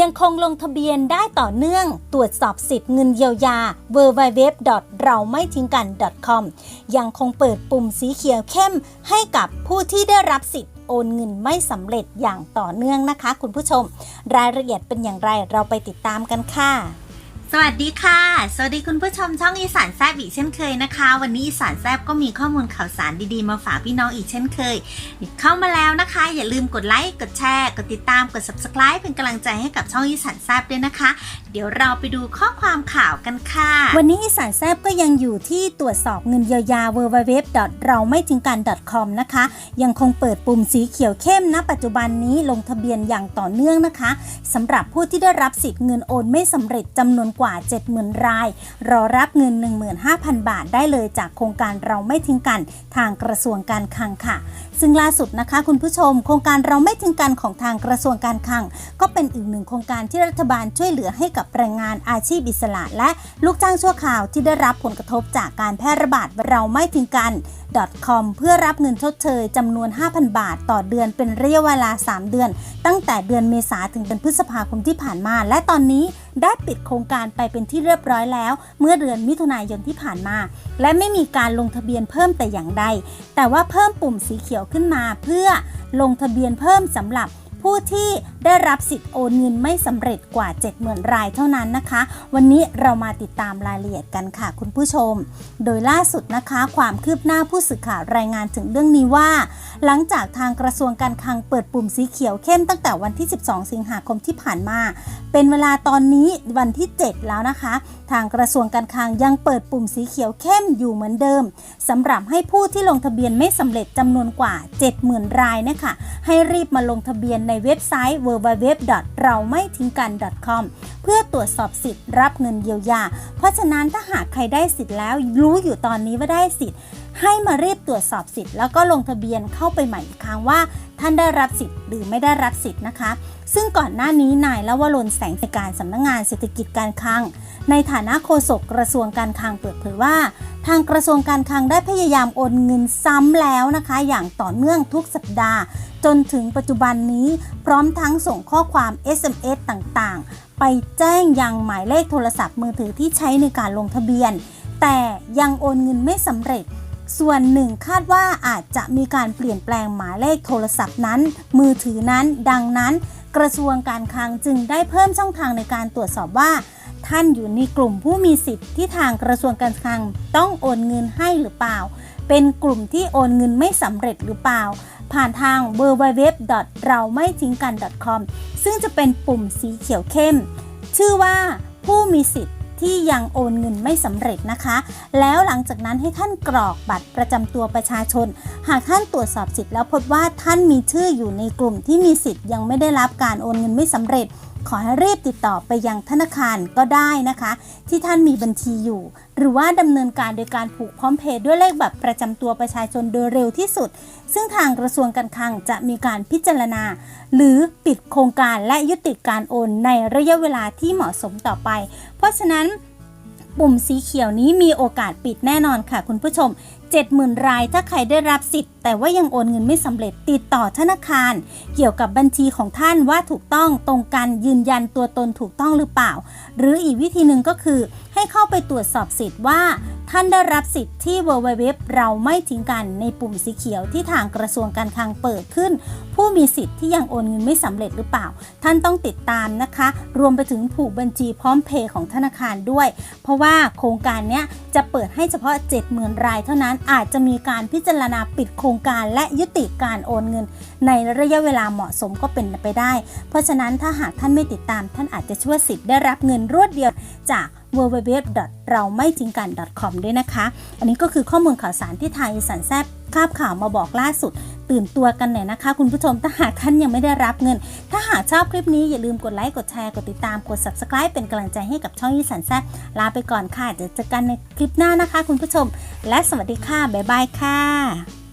ยังคงลงทะเบียนได้ต่อเนื่อง ตรวจสอบสิทธิ์เงินเยียวยา w w w เราไม่ทิ้งกัน .com ยังคงเปิดปุ่มสีเขียวเข้ม ให้กับผู้ที่ได้รับสิทธิ์โอนเงินไม่สำเร็จอย่างต่อเนื่องนะคะ คุณผู้ชม รายละเอียดเป็นอย่างไรเราไปติดตามกันค่ะ สวัสดีค่ะ สวัสดีคุณผู้ชมช่องอีสานแซบอีกเช่นเคยนะคะ วันนี้อีสานแซบก็มีข้อมูลข่าวสารดีๆมาฝากพี่น้องอีกเช่นเคย เข้ามาแล้วนะคะ อย่าลืมกดไลค์ กดแชร์ กดติดตาม กด subscribe เป็นกำลังใจให้กับช่องอีสานแซบด้วยนะคะ เดี๋ยวเราไปดูข้อความข่าวกันค่ะ วันนี้อีสานแซบก็ยังอยู่ที่ตรวจสอบเงินเยียวยา w w w เราไม่ทิ้งกัน .com นะคะ ยังคงเปิดปุ่มสีเขียวเข้มณปัจจุบันนี้ลงทะเบียนอย่างต่อเนื่องนะคะสำหรับผู้ที่ได้รับสิทธิ์เงินโอนไม่สำเร็จจำนวนกว่า 70,000 ราย รอรับเงิน 15,000 บาทได้เลยจากโครงการเราไม่ทิ้งกันทางกระทรวงการคลังค่ะ ซึ่งล่าสุดนะคะคุณผู้ชม โครงการเราไม่ทิ้งกันของทางกระทรวงการคลัง ก็เป็นอีกหนึ่งโครงการที่รัฐบาลช่วยเหลือให้กับแรงงานอาชีพอิสระ และลูกจ้างชั่วคราวที่ได้รับผลกระทบจากการแพร่ระบาดเราไม่ทิ้งกัน .com เพื่อรับเงินชดเชยจำนวน 5,000 บาท ต่อเดือนเป็นระยะเวลา 3 เดือน ตั้งแต่เดือนเมษาถึงเดือนพฤษภาคมที่ผ่านมา และตอนนี้ได้ปิดโครงการไปเป็นที่เรียบร้อยแล้ว เมื่อเดือนมิถุนายนที่ผ่านมา และไม่มีการลงทะเบียนเพิ่มแต่อย่างใด แต่ว่าเพิ่มปุ่มสีเขียวขึ้นมา เพื่อลงทะเบียนเพิ่มสำหรับ ผู้ที่ได้รับสิทธิ์โอนเงินไม่สำเร็จกว่า 70,000 รายเท่านั้นนะคะ วันนี้เรามาติดตามรายละเอียดกันค่ะคุณผู้ชม โดยล่าสุดนะคะความคืบหน้าผู้สื่อข่าวรายงานถึงเรื่องนี้ว่า หลังจากทางกระทรวงการคลังเปิดปุ่มสีเขียวเข้มตั้งแต่วันที่ 12 สิงหาคมที่ผ่านมา เป็นเวลาตอนนี้วันที่ 7 แล้วนะคะ ทางกระทรวงการคลังยังเปิดปุ่มสีเขียวเข้มอยู่เหมือนเดิมสำหรับให้ผู้ที่ลงทะเบียนไม่สำเร็จจำนวนกว่า 70,000 รายนะคะให้รีบมาลงทะเบียนในเว็บไซต์ www เราไม่ทิ้งกัน .com เพื่อตรวจสอบสิทธิ์รับเงินเยียวยา เพราะฉะนั้นถ้าหากใครได้สิทธิ์แล้วรู้อยู่ตอนนี้ว่าได้สิทธิ์ ให้มารีบตรวจสอบสิทธิ์แล้วก็ลงทะเบียนเข้าไปใหม่อีกครั้งว่า ท่านได้รับสิทธิ์หรือไม่ได้รับสิทธิ์นะคะ ซึ่งก่อนหน้านี้นายละวรนแสงในการสำนักงงานเศรษฐกิจการคลัง ในฐานะโฆษกกระทรวงการคลังเปิดเผยว่า ทางกระทรวงการคลังได้พยายามโอนเงินซ้ำแล้วนะคะ อย่างต่อเนื่องทุกสัปดาห์ จนถึงปัจจุบันนี้ พร้อมทั้งส่งข้อความ SMS ต่างๆ ไปแจ้งยังหมายเลขโทรศัพท์มือถือที่ใช้ในการลงทะเบียน แต่ยังโอนเงินไม่สำเร็จส่วนหนึ่งคาดว่าอาจจะมีการเปลี่ยนแปลงหมายเลขโทรศัพท์นั้น มือถือนั้นดังนั้น กระทรวงการคลังจึงได้เพิ่มช่องทางในการตรวจสอบว่า ท่านอยู่ในกลุ่มผู้มีสิทธิ์ที่ทางกระทรวงการคลังต้องโอนเงินให้หรือเปล่า เป็นกลุ่มที่โอนเงินไม่สำเร็จหรือเปล่า ผ่านทาง w w w เราไม่ทิ้งกัน .com ซึ่งจะเป็นปุ่มสีเขียวเข้ม ชื่อว่าผู้มีสิทธิ์ที่ยังโอนเงินไม่สำเร็จนะคะ แล้วหลังจากนั้นให้ท่านกรอกบัตรประจำตัวประชาชน หากท่านตรวจสอบสิทธิ์แล้วพบว่าท่านมีชื่ออยู่ในกลุ่มที่มีสิทธิ์ยังไม่ได้รับการโอนเงินไม่สำเร็จ ขอให้รีบติดต่อไปยังธนาคารก็ได้นะคะ ที่ท่านมีบัญชีอยู่ หรือว่าดำเนินการโดยการผูกพร้อมเพย์ด้วยเลขบัตรประจำตัวประชาชนโดยเร็วที่สุด ซึ่งทางกระทรวงการคลังจะมีการพิจารณา หรือปิดโครงการและยุติการโอนในระยะเวลาที่เหมาะสมต่อไป เพราะฉะนั้นปุ่มสีเขียวนี้มีโอกาสปิดแน่นอนค่ะคุณผู้ชม 70,000 ราย ถ้าใครได้รับสิทธิ์ แต่ว่ายังโอนเงินไม่สำเร็จติดต่อธนาคาร เกี่ยวกับบัญชีของท่านว่าถูกต้องตรงกันยืนยันตัวตนถูกต้องหรือเปล่า หรืออีกวิธีหนึ่งก็คือให้เข้าไปตรวจสอบสิทธิ์ว่า ท่านได้รับสิทธิ์ที่ www เราไม่ทิ้งกันในปุ่มสีเขียวที่ทางกระทรวงการคลังเปิดขึ้น ผู้มีสิทธิ์ที่ยังโอนเงินไม่สำเร็จหรือเปล่า ท่านต้องติดตามนะคะ รวมไปถึงผูกบัญชีพร้อมเพย์ของธนาคารด้วย เพราะว่าโครงการนี้จะเปิดให้เฉพาะ 70,000 รายเท่านั้นอาจจะมีการพิจารณาปิดโครงการและยุติการโอนเงิน ในระยะเวลาเหมาะสมก็เป็นไปได้ เพราะฉะนั้นถ้าหากท่านไม่ติดตาม ท่านอาจจะช่วยสิทธิ์ได้รับเงินรวดเดียวจาก w w w เราไม่ทิ้งกัน .com ด้วยนะคะ อันนี้ก็คือข้อมูลข่าวสารที่ทางอีสันแซบคาบข่าวมาบอกล่าสุด ตื่นตัวกันหน่อยนะคะ คุณผู้ชมถ้าหากท่านยังไม่ได้รับเงิน ถ้าหากชอบคลิปนี้อย่าลืมกดไลค์กดแชร์กดติดตามกด subscribe เป็นกำลังใจให้กับช่องยีสันแซบลาไปก่อนค่ะเดี๋ยวเจอกันในคลิปหน้านะคะ คุณผู้ชม และสวัสดีค่ะบ๊ายบายค่ะ